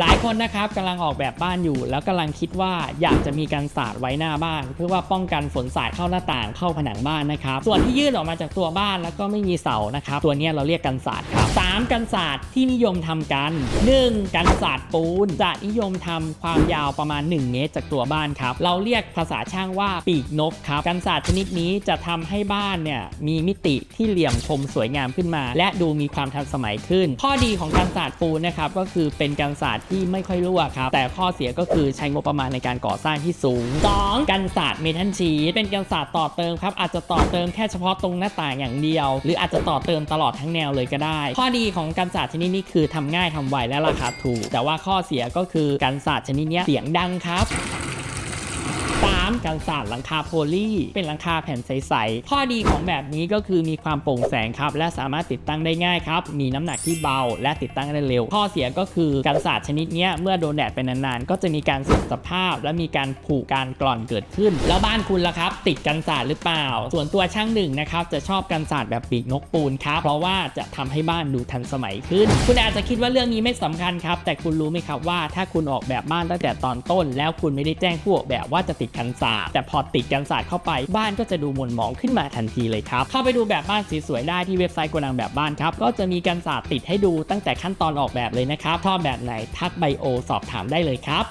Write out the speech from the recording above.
หลายคนนะครับกำลังออกแบบบ้านอยู่ แล้วกำลังคิดว่าอยากจะมีการสาดไว้หน้าบ้าน เพื่อว่าป้องกันฝนสาดเข้าหน้าต่างเข้าผนังบ้านนะครับส่วนที่ยื่นออกมาจากตัวบ้านแล้วก็ไม่มีเสานะครับตัวนี้เราเรียกกันสาดครับ สามกันสาดที่นิยมทำกัน 1. กันสาดปูน จะนิยมทำความยาวประมาณ 1 เมตรจากตัวบ้านครับ เราเรียกภาษาช่างว่าปีกนกครับ กันสาดชนิดนี้จะทำให้บ้านเนี่ยมีมิติที่เหลี่ยมคมสวยงามขึ้นมา และดูมีความทันสมัยขึ้น ข้อดีของกันสาดปูนนะครับก็คือเป็นกันสาดที่ไม่ค่อยรั่วครับ แต่ข้อเสียก็คือใช้งบประมาณในการก่อสร้างที่สูง 2. กันสาดเมทัลชีทเป็นกันสาดต่อเติมครับอาจจะต่อเติมแค่เฉพาะตรงหน้าต่างอย่างเดียว หรืออาจจะต่อเติมตลอดทั้งแนวเลยก็ได้ ข้อดีของกันสาดชนิดนี้คือทำง่ายทำไวและราคาถูก แต่ว่าข้อเสียก็คือกันสาดชนิดนี้เสียงดังครับ กันสาดหลังคาโพลีเป็นหลังคาแผ่นใสๆ ข้อดีของแบบนี้ก็คือมีความโปร่งแสงครับ และสามารถติดตั้งได้ง่ายครับ มีน้ำหนักที่เบาและติดตั้งได้เร็ว ข้อเสียก็คือกันสาดชนิดนี้เมื่อโดนแดดไปนานๆ ก็จะมีการเสื่อมสภาพ และมีการผุการกร่อนเกิดขึ้น แล้วบ้านคุณล่ะครับ ติดกันสาดหรือเปล่า ส่วนตัวช่างหนึ่งนะครับจะชอบกันสาดแบบปีกนกปูนครับเพราะว่าจะทำให้บ้านดูทันสมัยขึ้น คุณอาจจะคิดว่าเรื่องนี้ไม่สำคัญครับแต่คุณรู้ไหมครับว่าถ้าคุณออกแบบบ้านตั้งแต่ตอนต้น แล้วคุณไม่ได้แจ้งผู้ออกแบบว่าจะติดกันสาดแต่พอติดกันศาสตร์เข้าไปบ้านก็จะดูหม่นหมองขึ้นมาทันทีเลยครับเข้าไปดูแบบบ้านสวยๆได้ที่เว็บไซต์โกนังแบบบ้านครับก็จะมีกันศาสตร์ติดให้ดูตั้งแต่ขั้นตอนออกแบบเลยนะครับชอบแบบไหนทักไบโอสอบถามได้เลยครับ